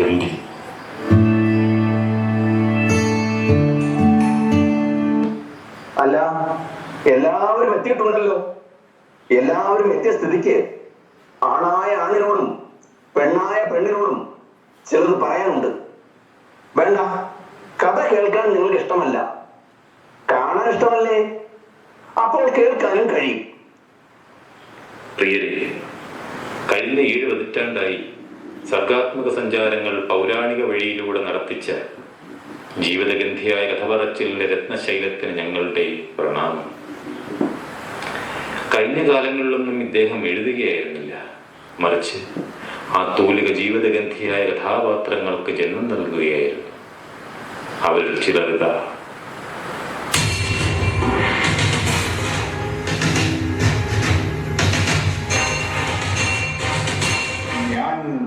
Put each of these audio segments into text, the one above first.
M D. അല്ല എല്ലാവരും എത്തിയിട്ടുണ്ടല്ലോ. എല്ലാവരും എത്തിയ സ്ഥിതിക്ക് ആണായ ആണിനോടും പെണ്ണായ പെണ്ണിനോടും ചിലത് പറയാനുണ്ട്. വേണ്ട കഥ കേൾക്കാൻ നിങ്ങൾക്ക് ഇഷ്ടമല്ല. കാണാൻ ഇഷ്ടമല്ലേ? അപ്പോൾ കേൾക്കാനും കഴിയും. പ്രിയരെ കഴിഞ്ഞ ഏഴ് പതിറ്റാണ്ടായി സർഗാത്മക സഞ്ചാരങ്ങൾ പൗരാണിക വഴിയിലൂടെ നടത്തിച്ച ജീവിതഗന്ധിയായ കഥപറച്ചിലിന്റെ രത്നശൈലത്തിന് ഞങ്ങളുടെ പ്രണാമം. കഴിഞ്ഞ കാലങ്ങളിലൊന്നും ഇദ്ദേഹം എഴുതുകയായിരുന്നില്ല. മറിച്ച് ആ തൂലിക ജീവിതഗന്ധിയായ കഥാപാത്രങ്ങൾക്ക് ജന്മം നൽകുകയായിരുന്നു. അവരിൽ ചിലരിതാ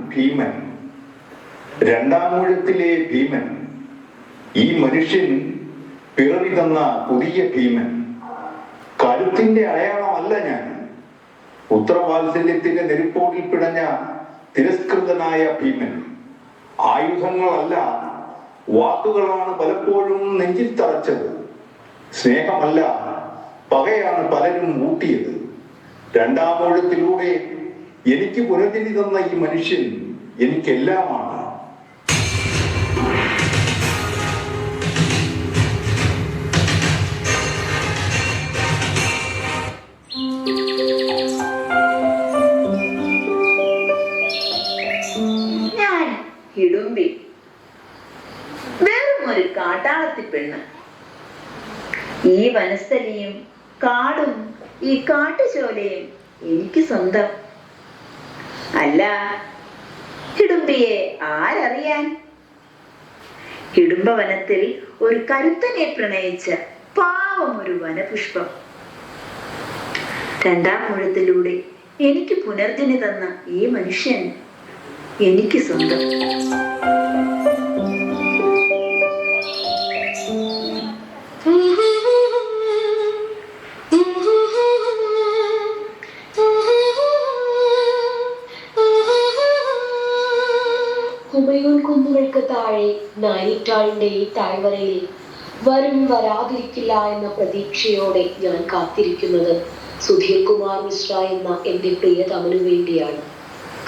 ഭീമൻ. രണ്ടാമൂഴത്തിലെ ഭീമൻ. ഈ മനുഷ്യൻ പിറവി തന്ന പുതിയ ഭീമൻ. കരുത്തിന്റെ അടയാളമല്ല ഞാൻ. ഉത്തരവാത്സല്യത്തിന്റെ നെരുപ്പോടിൽ പിടഞ്ഞ തിരസ്കൃതനായ ഭീമൻ. ആയുധങ്ങളല്ല വാക്കുകളാണ് പലപ്പോഴും നെഞ്ചിൽ തറച്ചത്. സ്നേഹമല്ല പകയാണ് പലരും ഊട്ടിയത്. രണ്ടാമൂഴത്തിലൂടെ എനിക്ക് പുനർജനി തന്ന ഈ മനുഷ്യൻ എനിക്കെല്ലാമാണ്. ഞാൻ കാട്ടാളത്തി പെണ്ണ്. ഈ വനസ്ഥലിയും കാടും ഈ കാട്ടുചോലയും എനിക്ക് സ്വന്തം. അല്ല ഹിഡുമ്പിയെ ആരറിയാൻ? ഹിഡുംബ വനത്തിൽ ഒരു കരുത്തനെ പ്രണയിച്ച പാവം ഒരു വനപുഷ്പം. രണ്ടാം മുഴത്തിലൂടെ എനിക്ക് പുനർജനി തന്ന ഈ മനുഷ്യൻ എനിക്ക് സ്വന്തം. കുന്നുകൾക്ക് താഴെ നൈനിറ്റാളിന്റെ ഈ താഴ്വരയിൽ വരും വരാതിരിക്കില്ല എന്ന പ്രതീക്ഷയോടെ ഞാൻ കാത്തിരിക്കുന്നത്. സുധീർ കുമാർ മിശ്ര എന്ന എന്റെ പ്രിയതമനു വേണ്ടിയാണ്.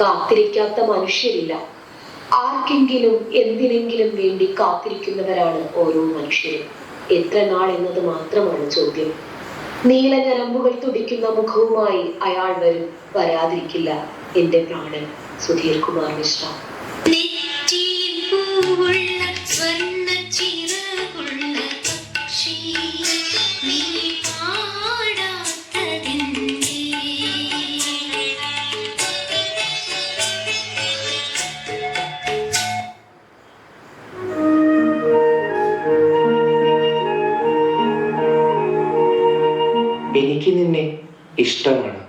കാത്തിരിക്കാത്ത മനുഷ്യരില്ല. ആർക്കെങ്കിലും എന്തിനെങ്കിലും വേണ്ടി കാത്തിരിക്കുന്നവരാണ് ഓരോ മനുഷ്യരും. എത്ര നാൾ എന്നത് മാത്രമാണ് ചോദ്യം. നീല ഞരമ്പുകൾ തുടിക്കുന്ന മുഖവുമായി അയാൾ വരും വരാതിരിക്കില്ല എന്റെ പ്രാണൻ സുധീർ കുമാർ മിശ്ര. എനിക്ക് നിന്നെ ഇഷ്ടമാണ്.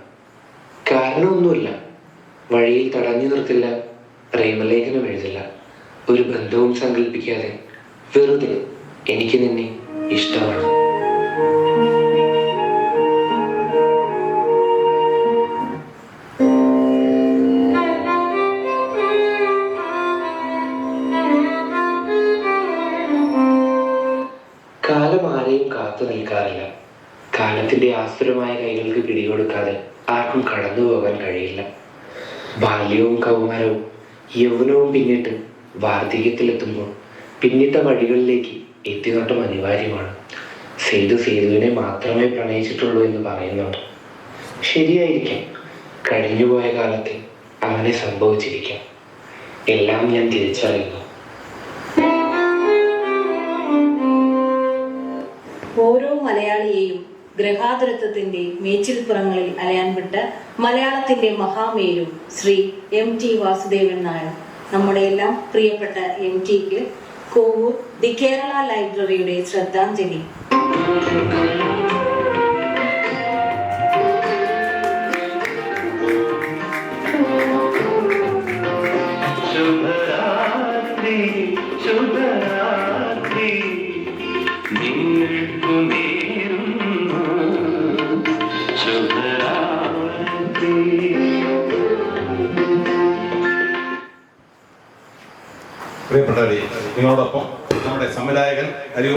കാരണമൊന്നുമില്ല. വഴിയിൽ തടഞ്ഞു നിർത്തില്ല. പ്രേമലേഖനം എഴുതില്ല. ഒരു ബന്ധവും സങ്കല്പിക്കാതെ വെറുതെ എനിക്ക് നിന്നെ ഇഷ്ടമാണ്. കാലം ആരെയും കാത്തു നിൽക്കാറില്ല. കാലത്തിന്റെ ആസുരമായ കൈകൾക്ക് പിടികൊടുക്കാതെ ആർക്കും കടന്നു പോകാൻ കഴിയില്ല. ബാല്യവും കൗമാരവും യൗവനവും പിന്നിട്ട് വാർദ്ധക്യത്തിലെത്തുമ്പോൾ പിന്നിട്ട വഴികളിലേക്ക് എത്തിനോട്ടം അനിവാര്യമാണ്. സേതു സേതുവിനെ മാത്രമേ പ്രണയിച്ചിട്ടുള്ളൂ എന്ന് പറയുന്നുണ്ട്. ശരിയായിരിക്കാം. കഴിഞ്ഞുപോയ കാലത്ത് അങ്ങനെ സംഭവിച്ചിരിക്കാം. എല്ലാം ഞാൻ തിരിച്ചറിയുന്നു. ഓരോ മലയാളിയെയും ഗ്രഹാതുരത്വത്തിന്റെ മേച്ചിൽപ്പുറങ്ങളിൽ അലയാൻ വിട്ട മലയാളത്തിന്റെ മഹാമേരു ശ്രീ എം ടി വാസുദേവൻ നായർ. നമ്മുടെ എല്ലാം പ്രിയപ്പെട്ട എം ടിക്ക് കോവൂർ ദി കേരള ലൈബ്രറിയുടെ ശ്രദ്ധാഞ്ജലി. ശുഭരാത്രി ശുഭരാത്രി. നിങ്ങൾക്കു പ്രിയപ്പെട്ടവരെ നിങ്ങളോടൊപ്പം നമ്മുടെ സംവിധായകൻ അരി